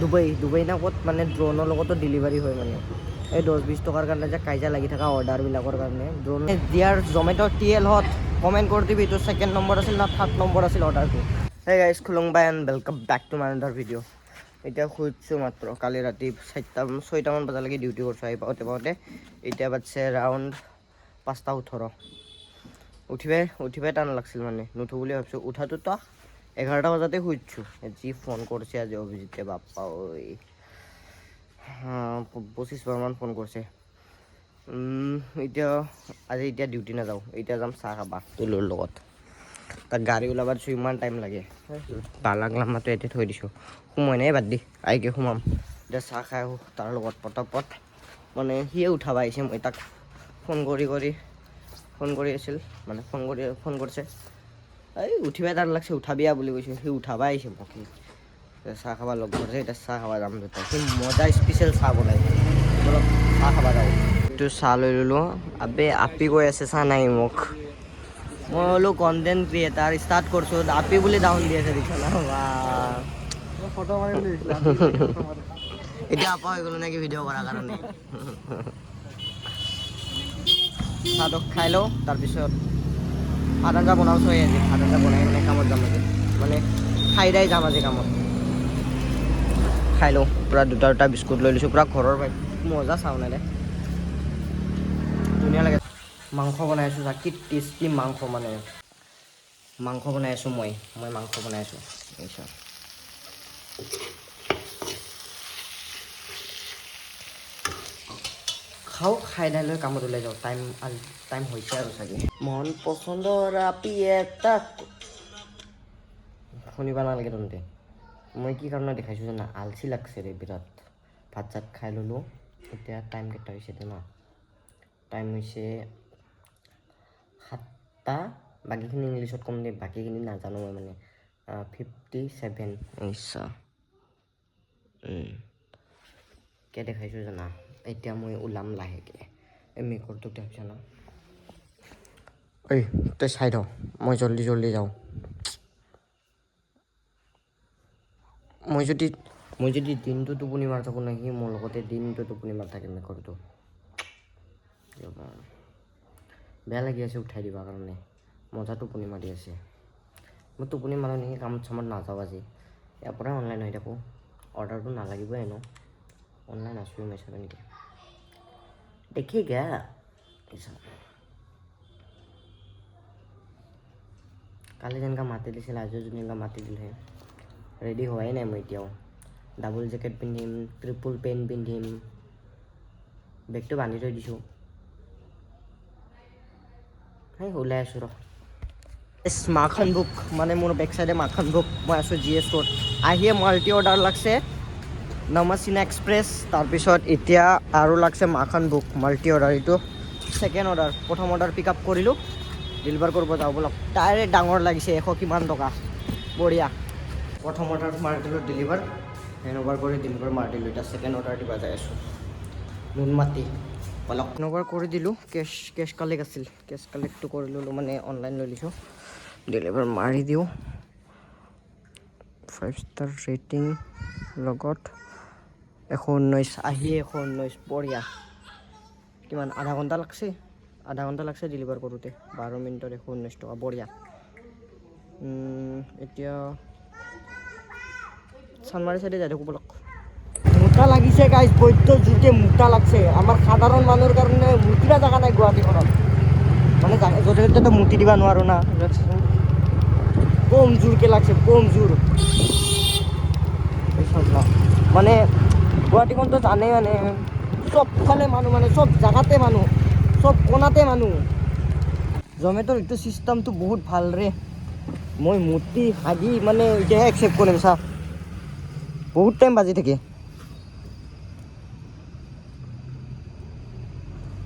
ডুবাই ডুবাই না ক'ত মানে ড্ৰোনৰ লগতো ডেলিভাৰী হয় মানে। এই দহ বিছ টকাৰ কাৰণে যে কাজিয়া লাগি থকা অৰ্ডাৰবিলাকৰ কাৰণে। ড্ৰোন দিয়াৰ জমেট' টি এল হত কমেণ্ট কৰি দিবি এইটো ছেকেণ্ড নম্বৰ আছিল না থাৰ্ড নম্বৰ আছিল অৰ্ডাৰটো হে গাইজ খুলুং by and welcome back to my another video' এতিয়া শুইছোঁ মাত্ৰ, কালি ৰাতি চাৰিটা ছয়টামান বজালৈকে ডিউটি কৰিছোঁ, আহি পাওঁতে পাওঁতে। এতিয়া বাজছে ৰাউণ্ড পাঁচটা ওঠৰ। উঠিবাই উঠিবাই টান লাগছিল মানে নুঠো বুলি ভাবিছোঁ। উঠাটোতো এঘাৰটা বজাতে শুইছোঁ যি ফোন কৰিছে আজি অভিজিতে বাপ্পা প- পঁচিছ বাৰমান ফোন কৰিছে এতিয়া আজি এতিয়া ডিউটি নাযাওঁ এতিয়া যাম চাহ খাবা তুলুৰ লগত। তাত গাড়ী ওলাব দিছোঁ ইমান টাইম লাগে। বালাক লাম্বাটো এতিয়া থৈ দিছোঁ। সোমাই নাই বাদ দি আইকে সোমাম এতিয়া চাহ খাই আহোঁ তাৰ লগত পটাপট। মানে সিয়ে উঠাব আহিছে মই তাক ফোন কৰি কৰি ফোন কৰি আছিল মানে ফোন কৰি ফোন কৰিছে। এই উঠিবাই তাৰ লাগছে উঠাবিয়া বুলি কৈছোঁ। সি উঠাবা আহিছে মোক চাহ খাব লগ ধৰিছে এতিয়া চাহ খাব যাম দুটা সি মজা স্পেচিয়েল চাহ বনাই। অলপ চাহ খাব যাওঁ। এইটো চাহ লৈ ল'লোঁ। আবে আপি কৈ আছে চাহ নাই মোক। মই বোলো কণ্টেণ্ট ক্ৰিয়েটাৰ ষ্টাৰ্ট কৰিছোঁ। আপি বুলি ডাউন দি আছে দেখিছা না এতিয়া আপা হৈ গ'লো নেকি ভিডিঅ' কৰাৰ কাৰণে? চাহটো খাই লওঁ তাৰপিছত ভাত আঞ্জা বনাওঁছোঁ আজি ভাত আঞ্জা বনাই মানে কামত যাম আজি। মানে খাই দাই যাম আজি কামত। খাই লওঁ পূৰা দুটা দুটা বিস্কুট লৈ লৈছোঁ পূৰা ঘৰৰ পাই মজা চাওঁ নাই ধুনীয়া লাগে। মাংস বনাই আছোঁ যা কি টেষ্টি মাংস মানে। মাংস বনাই আছোঁ মই মই মাংস বনাই আছোঁ। খাওঁ, খাই দাই লৈ কামত ওলাই যাওঁ। টাইম টাইম হৈছে আৰু চাগে। মন পচন্দৰ আপি এটা শুনিব নালাগে তহঁতে। মই কি কাৰণে দেখাইছোঁ জানা? আলচি লাগছে ৰে বিৰাট। ভাত চাত খাই ল'লোঁ। এতিয়া টাইম কেইটা হৈছে জানা? টাইম হৈছে সাতটা। বাকীখিনি ইংলিছত ক'ম দেই বাকীখিনি নাজানো মই মানে। ফিফটি ছেভেন নিশ্চয় কে দেখাইছোঁ জানা? এতিয়া মই ওলাম লাহেকৈ। এই মেকৰটোক দেখিছ না ঐ তই চাই থ মই জল্দি জল্দি যাওঁ। মই যদি মই যদি দিনটো টোপনি মাৰি থাকোঁ না সি মোৰ লগতে দিনটো টোপনি মাৰি থাকে মেকৰটো। বেয়া লাগি আছে উঠাই দিবৰ কাৰণে। মজা টোপনি মাৰি আছে। মই টোপনি মাৰোঁ নেকি কামত চামত নাযাওঁ আজি। ইয়াৰ পৰাই অনলাইন হৈ থাকোঁ। অৰ্ডাৰটো নালাগিবই এনেও। অনলাইন আছোঁ মই চাবে নেকি দেখেগা কালি যেনেকৈ মাতি দিছিল আজিও যেনেকৈ মাতি দিলে ৰেডি হোৱাই নাই মই এতিয়াও ডাবল জেকেট পিন্ধিম ট্ৰিপুল পেণ্ট পিন্ধিম বেগটো বান্ধি থৈ দিছোঁ সেই ওলাই আছোঁ ৰ মাখন বুক মানে মোৰ বেক চাইডে মাখন বুক মই আছোঁ জি এছ ৰোড আহিয়ে মাল্টি অৰ্ডাৰ লাগছে নমাচিনা এক্সপ্ৰেছ তাৰপিছত এতিয়া আৰু লাগছে মাখন বুক মাল্টি অৰ্ডাৰ এইটো। ছেকেণ্ড অৰ্ডাৰ প্ৰথম অৰ্ডাৰ পিক আপ কৰিলোঁ। ডেলিভাৰ কৰিব যাওঁ বলক। তাৰে ডাঙৰ লাগিছে, এশ কিমান টকা। বঢ়িয়া। প্ৰথম অৰ্ডাৰ মাৰি দিলোঁ ডেলিভাৰ হেণ্ড অভাৰ কৰি ডেলিভাৰ মাৰি দিলোঁ এতিয়া ছেকেণ্ড অৰ্ডাৰ দিব যাই আছোঁ। নুনমাটি বলক। হেণ্ড অভাৰ কৰি দিলোঁ কেছ কেছ কালেক্ট আছিল। কেছ কালেক্টটো কৰি ল'লোঁ মানে অনলাইন লৈ লৈছোঁ ডেলিভাৰ মাৰি দিওঁ। ফাইভ ষ্টাৰ ৰেটিং লগত। এশ ঊনৈছ আহি এখন ঊনৈছ বঢ়িয়া। কিমান, আধা ঘণ্টা লাগছে? আধা ঘণ্টা লাগছে ডেলিভাৰ কৰোঁতে। বাৰ মিনিটত এশ ঊনৈছ টকা, বঢ়িয়া। এতিয়া চানমাৰী চাইডে যাই থাকোঁ বলক। মোটা লাগিছে গাইজ বৈদ্য জোৰকে মোটা লাগছে। আমাৰ সাধাৰণ মানুহৰ কাৰণে মুতিৰা জেগা নাই গুৱাহাটীখনত। মানে য'তে ত'তে মুতি দিব নোৱাৰোঁ না। কম জোৰকে লাগছে, কম জোৰ। মানে গুৱাহাটীখনতো জানেই মানে চবফালে মানুহ মানে চব জেগাতে মানুহ চব কোণাতে মানুহ। জমেট'ৰ এইটো চিষ্টেমটো বহুত ভালো ৰে। মই মুতি হাগি মানে এতিয়াহে একচেপ্ট কৰিম, চা। বহুত টাইম বাজি থাকে।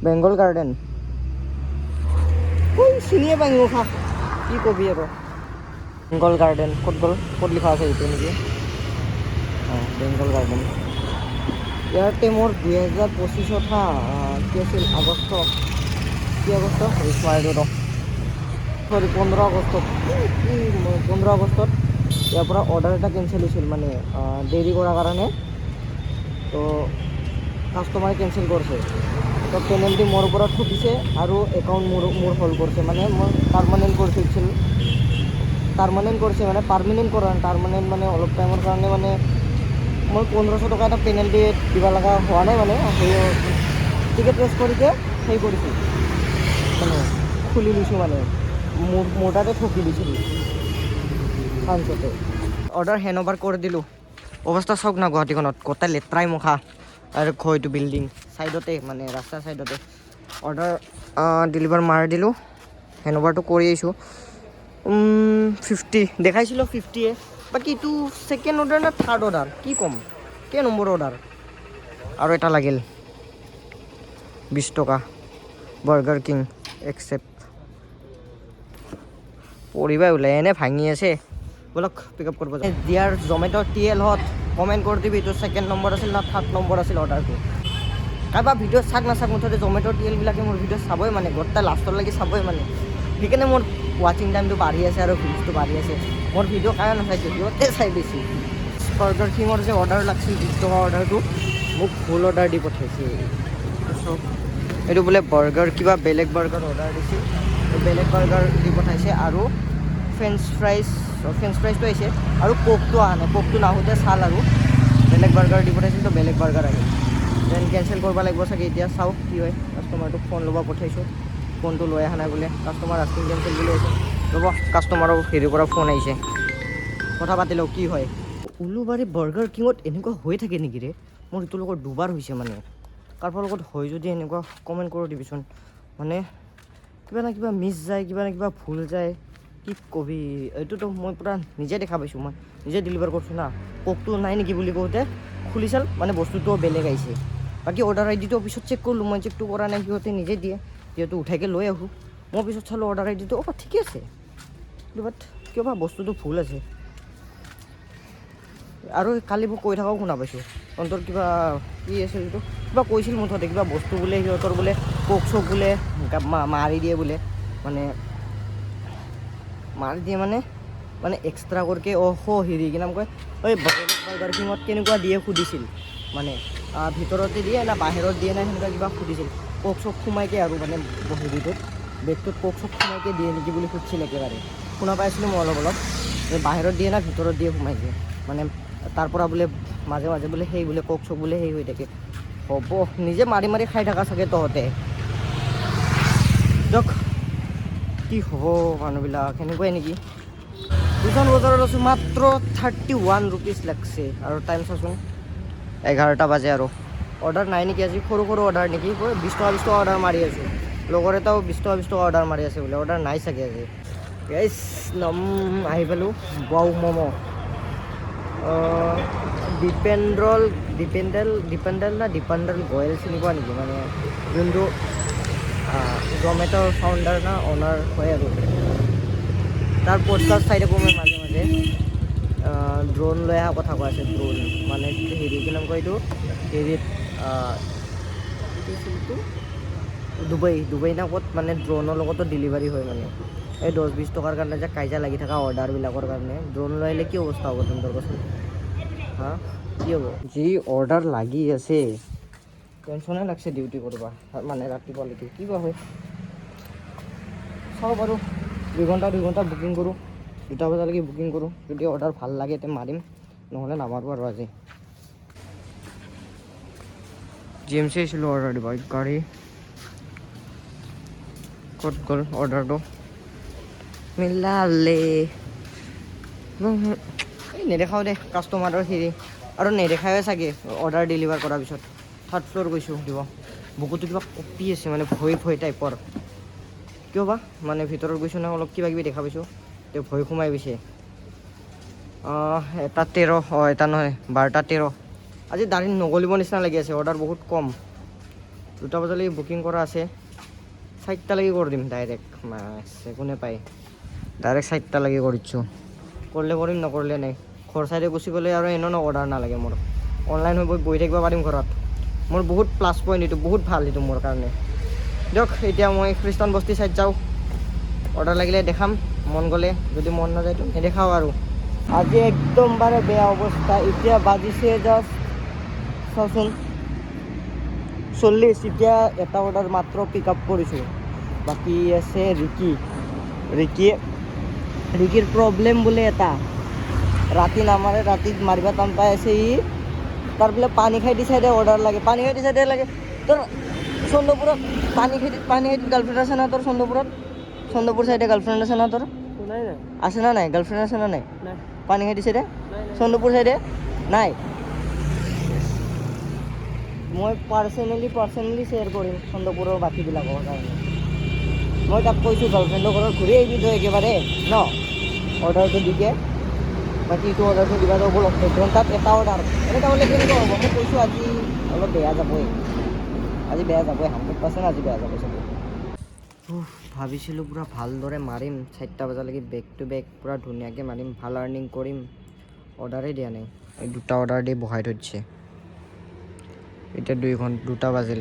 বেংগল গাৰ্ডেন চিনিয়ে পাই মোক কি কবি আৰু বেংগল গাৰ্ডেন ক'ত গ'ল? ক'ত লিখা আছে এইটো নেকি? অঁ, বেংগল গাৰ্ডেন ইয়াতে মোৰ দুহেজাৰ পঁচিছত হা আহ, কি আছিল আগষ্ট। কি আগষ্ট? চৰি পোন্ধৰ আগষ্টত কি- পোন্ধৰ আগষ্টত ইয়াৰ পৰা অৰ্ডাৰ এটা কেঞ্চেল হৈছিল মানে দেৰি কৰাৰ কাৰণে। তো কাষ্টমাৰে কেঞ্চেল কৰিছে। তো পেনেল্টি মোৰ ওপৰত ঠুকিছে আৰু একাউণ্ট মোৰ মোৰ হল্ড কৰিছে। মানে মই পাৰ্মানেণ্ট কৰি থৈছিল পাৰ্মানেণ্ট কৰিছে মানে পাৰ্মানেণ্ট কৰা নাই পাৰ্মানেণ্ট মানে অলপ টাইমৰ কাৰণে মানে মই পোন্ধৰশ টকা এটা পেনাল্টি দিব লগা হোৱা নাই মানে সেই টিকেট ৰেষ্ট কৰিকে সেই কৰিছোঁ। মানে খুলি লৈছোঁ মানে মোৰ মোৰ তাতে ঠকি দিছিল চাঞ্চতে অৰ্ডাৰ হেণ্ড অভাৰ কৰি দিলোঁ। অৱস্থা চাওক না গুৱাহাটীখনত গোটেই লেতেৰাই মুখা আৰু ঘৰটো বিল্ডিং ছাইডতে মানে ৰাস্তাৰ ছাইডতে অৰ্ডাৰ ডেলিভাৰ মাৰি দিলোঁ হেণ্ড অভাৰটো কৰি আহিছোঁ। ফিফটি দেখাইছিলোঁ ফিফটিয়ে বাকী এইটো ছেকেণ্ড অৰ্ডাৰ না থাৰ্ড অৰ্ডাৰ কি ক'ম? কেই নম্বৰ অৰ্ডাৰ আৰু এটা লাগিল। বিছ টকা। বাৰ্গাৰ কিং একচেপ্ট পৰিবাই ওলাই, এনে ভাঙি আছে। বলক পিক আপ কৰিব দিয়াৰ জমেট' টি এল হত কমেণ্ট কৰি দিবি, এইটো ছেকেণ্ড নম্বৰ আছিল না থাৰ্ড নম্বৰ আছিল অৰ্ডাৰটো কাৰোবাৰ ভিডিঅ' চাক নাচাক মুঠতে জমেট' টি এলবিলাকে মোৰ ভিডিঅ' চাবই মানে গোটেই লাষ্টলৈকে চাবই মানে। সেইকাৰণে মোৰ ৱাচিং টাইমটো বাঢ়ি আছে আৰু ভিউজটো বাঢ়ি আছে। মোৰ ভিডিঅ' কাৰে নাচাইছে, সিহঁতে চাই বেছি। বাৰ্গাৰ কিঙৰ যে অৰ্ডাৰ লাগিছিল বিছ টকা অৰ্ডাৰটো মোক ভুল অৰ্ডাৰ দি পঠাইছে এইটো বোলে বাৰ্গাৰ কিবা বেলেগ বাৰ্গাৰ অৰ্ডাৰ দিছিল বেলেগ বাৰ্গাৰ দি পঠাইছে আৰু ফ্ৰেঞ্চ ফ্ৰাইজ ফ্ৰেঞ্চ ফ্ৰাইজটো আহিছে। আৰু কোকটো অহা নাই কোকটো নাহোঁতে চাল আৰু। বেলেগ বাৰ্গাৰ দি পঠাইছিল, তো বেলেগ বাৰ্গাৰ আহিল। দেন কেঞ্চেল কৰিব লাগিব চাগে, এতিয়া চাওক কি হয়। কাষ্টমাৰটোক ফোন ল'ব পঠাইছোঁ ফোনটো লৈ অহা নাই বোলে। কাষ্টমাৰ আস্কিং কেঞ্চেল বুলি আহিছে ৰ'ব কাষ্টমাৰৰ হেৰিৰ পৰা ফোন আহিছে। কথা পাতি লওঁ কি হয়? উলুবাৰী বাৰ্গাৰ কিঙত এনেকুৱা হৈ থাকে নেকি ৰে? মোৰ এইটোৰ লগত দুবাৰ হৈছে মানে। কাৰোবাৰ লগত হয় যদি এনেকুৱা কমেণ্ট কৰি দিবিচোন। মানে কিবা না কিবা মিছ যায়, কিবা না কিবা ভুল যায়। কি কবি? এইটোতো মই পূৰা নিজে দেখা পাইছোঁ মই। নিজে ডেলিভাৰ কৰিছোঁ না। কোকটো নাই নেকি বুলি কওঁতে, খুলি চাল। মানে বস্তুটোও বেলেগ আহিছে। বাকী অৰ্ডাৰ আই ডিটো পিছত চেক কৰিলোঁ, মই চেকটো কৰা নাই, সিহঁতে নিজে দিয়ে। যিহেতু উঠাইকে লৈ আহোঁ মই পিছত চালোঁ অৰ্ডাৰ আই ডিটো অঁ ঠিকে আছে। বাট কিয় বা বস্তুটো ভুল আছে। আৰু কালি মোক কৈ থকাও শুনা পাইছোঁ? তহঁতৰ কিবা কি আছিল এইটো? কিবা কৈছিল মুঠতে, কিবা বস্তু বোলে, সিহঁতৰ বোলে কোক চোক বোলে মাৰি দিয়ে বোলে। মানে মাৰি দিয়ে মানে মানে এক্সট্ৰা কৰিকে, অ' হ হেৰি কি নাম কয় এই বাৰ্গাৰ কেনেকুৱা দিয়ে সুধিছিল? মানে ভিতৰতে দিয়ে না বাহিৰত দিয়ে না সেনেকুৱা কিবা সুধিছিল। কোক চোক সোমাইকে আৰু মানে হেৰিটোত বেগটোত কোক চোক সোমাইকে দিয়ে নেকি বুলি সুধিছিল একেবাৰে। শুনা পাইছিলোঁ মই অলপ অলপ। যে বাহিৰত দিয়ে না, ভিতৰত দিয়ে সোমাই দিয়ে মানে তাৰ পৰা বোলে মাজে মাজে বোলে সেই বোলে কোক চোক বোলে সেই হৈ থাকে। হ'ব, নিজে মাৰি মাৰি খাই থাকা চাগে তহঁতে। দিয়ক কি হ'ব মানুহবিলাক, সেনেকুৱাই নেকি? দুজন বজাৰত আছোঁ মাত্ৰ থাৰ্টি ওৱান ৰুপিজ লাগছে। আৰু টাইম চাচোন, এঘাৰটা বাজে আৰু। অৰ্ডাৰ নাই নেকি? আজি সৰু সৰু অৰ্ডাৰ নেকি? বিছ টকা বিছ টকা অৰ্ডাৰ মাৰি আছোঁ। লগৰ এটাও বিছ টকা বিছ টকা অৰ্ডাৰ মাৰি আছে বোলে। অৰ্ডাৰ নাই চাগে গাইছ নম, আহি পালোঁ। বাউ ম'ম' ডিপেণ্ডল ডিপেণ্ডেল ডিপেণ্ডেল না ডিপেণ্ডেল গয়েল চিনি পোৱা নেকি? মানে যোনটো জমেট'ৰ ফাউণ্ডাৰ না অনাৰ হয় আৰু। তাৰ পডকাষ্ট চাই থাকোঁ মই মাজে মাজে। ড্ৰোন লৈ অহা কথা কৈ আছে ড্ৰোন মানে হেৰি কি কয় এইটো? হেৰিত ডুবাই ডুবাই না ক'ত? মানে ড্ৰোনৰ লগতো ডেলিভাৰী হয় মানে। এই দহ বিছ টকাৰ কাৰণে যে কাজিয়া লাগি থকা অৰ্ডাৰবিলাকৰ কাৰণে। ড্ৰোন লৈ আহিলে কি অৱস্থা হ'ব তহঁতৰ কচোন? হা? কি হ'ব? যি অৰ্ডাৰ লাগি আছে। টেনশ্যনে লাগছে ডিউটি কৰিব। মানে ৰাতিপুৱালৈকে কি বা হয়? চাওঁ বাৰু। দুই ঘণ্টা দুই ঘণ্টা বুকিং কৰোঁ। দুটা বজালৈকে বুকিং কৰোঁ। যদি অৰ্ডাৰ ভালো লাগে তে মাৰিম। নহ'লে নামাৰোঁ আৰু আজি। দিব গাড়ী ক'ত গ'ল অৰ্ডাৰটো মিলালে এই নেদেখাওঁ দে কাষ্টমাৰৰ হেৰি আৰু নেদেখাৱে চাগে অৰ্ডাৰ ডেলিভাৰ কৰাৰ পিছত থাৰ্ড ফ্ল'ৰ গৈছোঁ দিব বুকুটো কিবা কঁপি আছে মানে ভয় ভয় টাইপৰ কিয় বা মানে ভিতৰত গৈছোঁ না অলপ কিবা কিবি দেখা পাইছোঁ তেওঁ ভয় সোমাই গৈছে এটা তেৰ অঁ এটা নহয় বাৰটা তেৰ আজি দাড়ি নগলিব নিচিনা লাগি আছে অৰ্ডাৰ বহুত কম। দুটা বজালৈকে বুকিং কৰা আছে। চাৰিটালৈকে কৰি দিম ডাইৰেক্ট একো পায় ডাইৰেক্ট চাৰিটালৈকে কৰি দিছোঁ। কৰিলে কৰিম, নকৰিলে নাই। ঘৰ চাইডে গুচি গ'লে আৰু এনেও ন অৰ্ডাৰ নালাগে মোৰ। অনলাইন হৈ বহি থাকিব পাৰিম ঘৰত। মোৰ বহুত প্লাছ পইণ্ট এইটো, বহুত ভালো এইটো মোৰ কাৰণে। দিয়ক, এতিয়া মই খ্ৰীষ্টান বস্তি চাইড যাওঁ। অৰ্ডাৰ লাগিলে দেখাম, মন গ'লে। যদি মন নাযায়তো নেদেখাওঁ আৰু। আজি একদম বাৰে বেয়া অৱস্থা। এতিয়া বাজিছে চাওচোন চল্লিছ এতিয়া এটা অৰ্ডাৰ মাত্ৰ পিক আপ কৰিছোঁ। বাকী আছে ৰিকি। ৰিকি ৰিকিৰ প্ৰব্লেম বোলে এটা। ৰাতি নামাৰে ৰাতি মাৰিব টান পাই আছে ই। তাৰ বোলে পানী খাই দি চাইডে অৰ্ডাৰ লাগে। পানী খাই দি চাইডে লাগে। তোৰ চন্দ্ৰপুৰত পানী খাই পানী খাই গাৰ্লফ্ৰেণ্ড আছে না তোৰ চন্দ্ৰপুৰত? চন্দ্ৰপুৰ চাইডে গাৰ্লফ্ৰেণ্ড আছে না তোৰ? আছে না নাই? গাৰ্লফ্ৰেণ্ড আছে না নাই? পানী খাই দি চাইডে? চন্দ্ৰপুৰ চাইডে? নাই? মই পাৰ্চনেলি পাৰ্চনেলি শ্বেয়াৰ কৰিম চন্দ্ৰপুৰৰ বাকীবিলাকৰ কাৰণে। মই তাক কৈছোঁ গাৰ্লফ্ৰেণ্ডৰ ঘৰত ঘূৰি আহিবি তই একেবাৰে। ন? অৰ্ডাৰটো দিকে বাকী এইটো অৰ্ডাৰটো দিবা যাব বলক এক ঘণ্টাত এটা অৰ্ডাৰ এনেকুৱা হ'লে কেনেকুৱা হ'ব? মই কৈছোঁ, আজি অলপ বেয়া যাবই। আজি বেয়া যাবই হাণ্ড্ৰেড পাৰ্চেণ্ট আজি বেয়া যাব চাগে ভাবিছিলোঁ পূৰা ভালদৰে মাৰিম। চাৰিটা বজালৈকে বেক টু বেক পূৰা ধুনীয়াকৈ মাৰিম। ভালো আৰ্নিং কৰিম। অৰ্ডাৰেই দিয়া নাই। এই দুটা অৰ্ডাৰ দি বহাই থৈ দিছে এতিয়া দুই ঘণ্টা, দুটা বাজিল।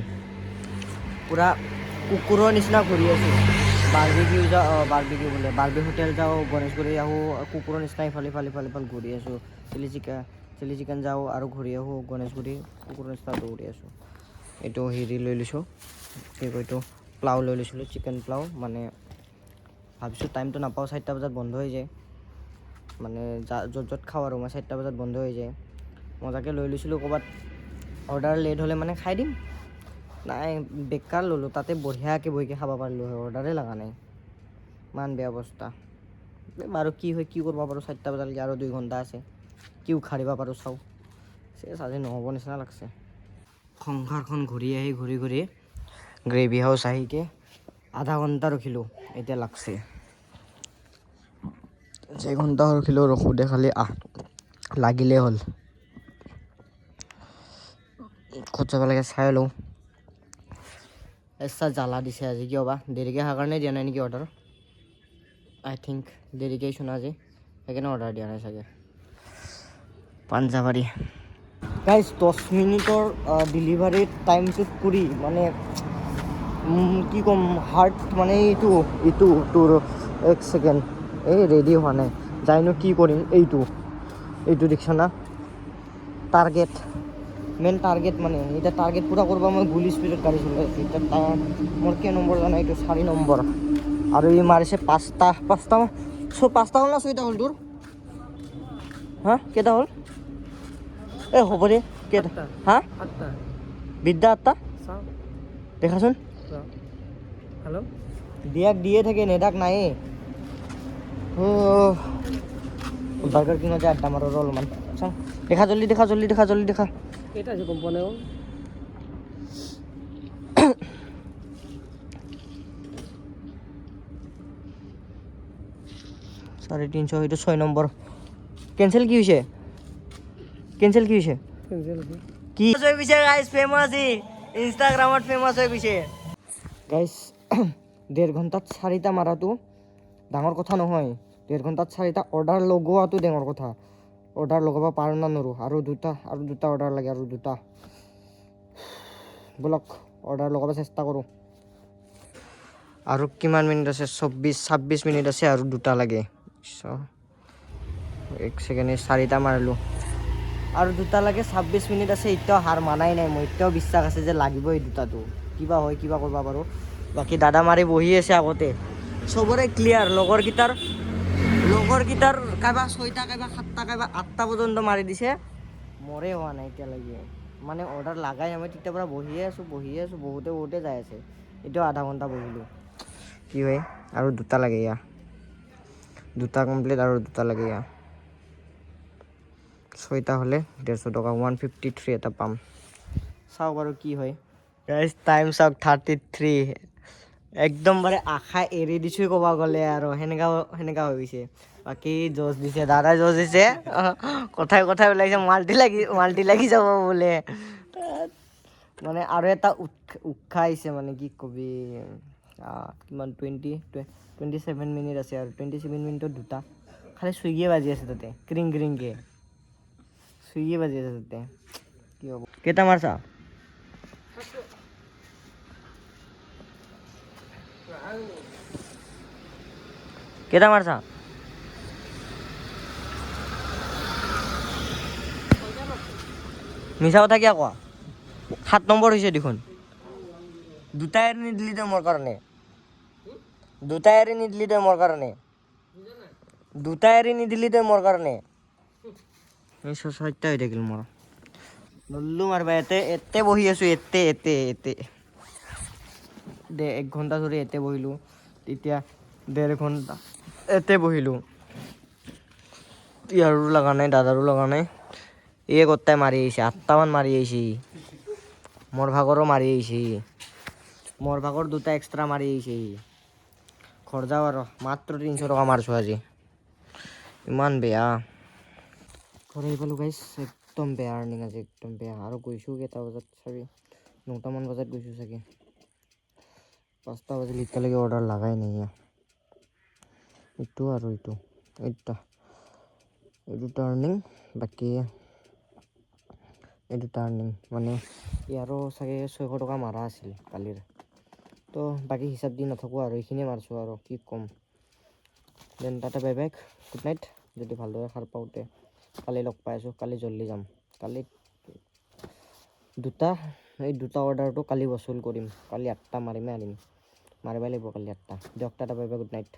পূৰা কুকুৰৰ নিচিনা ঘূৰি আছোঁ। যাওঁ অঁ বাৰ্বিকিউ বোলে। বাৰ্বি হোটেল যাওঁ, গণেশগুৰি আহোঁ, কুকুৰৰ নিচিনা ইফালে ইফালে ইফালে ইফালে ঘূৰি আছোঁ। চিলি চিকেন চিলি চিকেন যাওঁ আৰু ঘূৰি আহোঁ, গণেশগুৰি, কুকুৰৰ নিচিনা দৌৰি আছোঁ। এইটো হেৰি লৈ লৈছোঁ। কি কয় এইটো, প্লাও লৈ লৈছিলোঁ চিকেন প্লাও। মানে ভাবিছোঁ টাইমটো নাপাওঁ, চাৰিটা বজাত বন্ধ হৈ যায়। মানে যা য'ত য'ত খাওঁ আৰু, মই চাৰিটা বজাত বন্ধ হৈ যায়। মজাকৈ লৈ লৈছিলোঁ ক'ৰবাত। অৰ্ডাৰ লেট হ'লে মানে খাই দিম। নাই, বেকাৰ ল'লোঁ, তাতে বঢ়িয়াকৈ বহিকৈ খাব পাৰিলোঁ হয়, অৰ্ডাৰে লগা নাই। ইমান বেয়া অৱস্থা। বাৰু কি হয়, কি কৰিব পাৰোঁ, চাৰিটা বজালৈকে আৰু দুই ঘণ্টা আছে। কি উখাৰিব পাৰোঁ চাওঁ। চেচ আজি নহ'ব নিচিনা লাগছে। সংসাৰখন ঘূৰি আহি, ঘূৰি ঘূৰি গ্ৰেভি হাউচ আহিকে আধা ঘণ্টা ৰখিলোঁ, এতিয়া লাগছে। যে ঘণ্টা ৰখিলোঁ, ৰখোঁতে খালি, আহ লাগিলেই হ'ল। ক'ত যাব লাগে, চাই লওঁ। এচা জ্বালা দিছে আজি কিয় বা? দেৰিকৈ অহাৰ কাৰণে দিয়া নাই নেকি অৰ্ডাৰ আই থিংক দেৰিকৈ আহিছোঁ না আজি। সেইকাৰণে অৰ্ডাৰ দিয়া নাই চাগে। পাঞ্জাবাৰী। গাইজ দহ মিনিটৰ ডেলিভাৰী টাইমটোত কৰি মানে কি ক'ম হাৰ্ট মানে এইটো এইটো, তোৰ, এক ছেকেণ্ড এই ৰেডি হোৱা নাই। যাইনো কি কৰিম, এইটো এইটো দেখিছ না। টাৰ্গেট মেইন টাৰ্গেট মানে এতিয়া টাৰ্গেট পূৰা কৰিব মই গুলি স্পীডত গাড়ী চলাই আছোঁ এতিয়া তাৰ মোৰ কেই নম্বৰ জানা? এইটো চাৰি নম্বৰ আৰু ই মাৰিছে পাঁচটা পাঁচটা ছ পাঁচটা হ'ল না ছয়টা হ'ল তোৰ হা কেইটা হ'ল? এই হ'ব দে কেইটা। হা বিদ্যা আঠটা দেখাচোন হেল্ল' দিয়াক দিয়ে থাকে নেদাক নায়ে বাৰ্গাৰ কিঙত যে আড্ডা মাৰো অলপমান দেখা জল্দি দেখা জল্দি দেখা জল্দি দেখা। কেইটা আছে অ'? চাৰে তিনিশ এইটো ছয় নম্বৰ কেঞ্চেল কি হৈছে কেঞ্চেল কি আছে কি? হৈ গৈছে গাইজ ফেমাছ ই। ইনষ্টাগ্ৰামত ফেমাছ হৈ গৈছে। গাইজ ডেৰ ঘণ্টাত চাৰিটা মাৰাটো ডাঙৰ কথা নহয়। ডেৰ ঘণ্টাত চাৰিটা অৰ্ডাৰ লগোৱাটো ডাঙৰ কথা। অৰ্ডাৰ লগাব পাৰোঁ না নোৱাৰোঁ। আৰু দুটা আৰু দুটা অৰ্ডাৰ লাগে, আৰু দুটা। ব'লক, অৰ্ডাৰ লগাব চেষ্টা কৰোঁ। আৰু কিমান মিনিট আছে? চৌব্বিছ, ছাব্বিছ মিনিট আছে আৰু দুটা লাগে। এক ছেকেণ্ড চাৰিটা মাৰিলোঁ। আৰু দুটা লাগে, ছাব্বিছ মিনিট আছে, এতিয়াও হাৰ মানাই নাই মই। এতিয়াও বিশ্বাস আছে যে লাগিব এই দুটাটো। কিবা হয়, কিবা কৰিব পাৰোঁ। বাকী দাদা মাৰি বহি আছে আগতে। চবৰে ক্লিয়াৰ লগৰকেইটাৰ লগৰকেইটাৰ কাৰোবাৰ ছয়টা কাৰোবাৰ সাতটা কাৰোবাৰ আঠটা পৰ্যন্ত মাৰি দিছে। মৰে হোৱা নাই এতিয়ালৈকে। মানে অৰ্ডাৰ লাগাই মই তেতিয়াৰ পৰা বহিয়ে আছোঁ বহিয়ে আছোঁ বহুতে বহুতে যাই আছে। এতিয়াও আধা ঘণ্টা বহিলোঁ। কি হয়? আৰু দুটা লাগে ইয়া। দুটা কমপ্লিট আৰু দুটা লাগে ইয়া। ছয়টা হ'লে ডেৰশ টকা ওৱান ফিফটি থ্ৰী এটা পাম। চাওক বাৰু কি হয়। টাইম চাওক থাৰ্টি থ্ৰী একদম বাৰে আশা এৰি দিছোঁ ক'ব গ'লে আৰু, সেনেকা সেনেকা হৈ গৈছে। বাকী জজ দিছে দাদাই জজ দিছে। কথাই কথাই ওলাইছে, মাল্টি লাগি মাল্টি লাগি যাব বোলে। মানে আৰু এটা উৎ- উৎসাহ আহিছে মানে কি কবি কিমান টুৱেণ্টি টুৱেণ্টি ছেভেন মিনিট আছে আৰু। টুৱেণ্টি ছেভেন মিনিটত দুটা। খালি চুইগিয়ে বাজি আছে তাতে, ক্ৰিং, ক্ৰিংকে। চুইগিয়ে বাজি আছে তাতে। কি হ'ব? কেইটা মাৰছা? কেটা মারছা? মিছা কথা কিয় কোৱা? সাত নম্বৰ হৈছে দেখোন। দুটা এৰি নিদিলি তই মোৰ কাৰণে। দুটা এৰি নিদিলি তই মোৰ কাৰণে। দুটা এৰি নিদিলি তই মোৰ কাৰণে। এই হৈ থাকিল মোৰ। নল্লো মাৰবা এতে এতে বহি আছোঁ, এতে এতে এতে। দে এক ঘণ্টা ধৰি এতে বহিলোঁ। তেতিয়া ডেৰ ঘণ্টা এতে বহিলোঁ। ইয়াৰো লগা নাই, দাদাৰো লগা নাই। এই গোটাই মাৰি আহিছে, আঠটামান মাৰি আহিছে। মোৰ ভাগৰো মাৰি আহিছে। মোৰ ভাগৰ দুটা এক্সট্ৰা মাৰি আহিছে। ঘৰ যাওঁ আৰু, মাত্ৰ তিনিশ টকা মাৰিছোঁ আজি। ইমান বেয়া। ঘৰ আহি গাইছ একদম বেয়া আৰ্নিং আজি, একদম বেয়া। আৰু গৈছোঁ কেইটা বজাত চাবি নটামান বজাত গৈছোঁ চাগে। পাঁচটা বাজিল এতিয়ালৈকে অৰ্ডাৰ লাগাই নাই ইয়াৰ। ইটো আৰু ইটো এইটা এই দুটা আৰ্নিং বাকী এই দুটা আৰ্নিং মানে ইয়াৰো চাগে ছয়শো টকা মাৰা আছিল কালিৰ তো বাকী হিচাপ দি নাথাকোঁ আৰু এইখিনিয়ে মাৰিছোঁ আৰু কি ক'ম দেন তাতে বাই বেক গুড নাইট যদি ভালদৰে সাৰ পাওঁতে কালি লগ পাই আছোঁ কালি জল্দি যাম কালি দুটা এই দুটা অৰ্ডাৰটো কালি বচুল কৰিম। কালি আঠটা মাৰিমে আনিম। মাৰিবই লাগিব কালি আঠটা। দিয়ক tata bye bye good night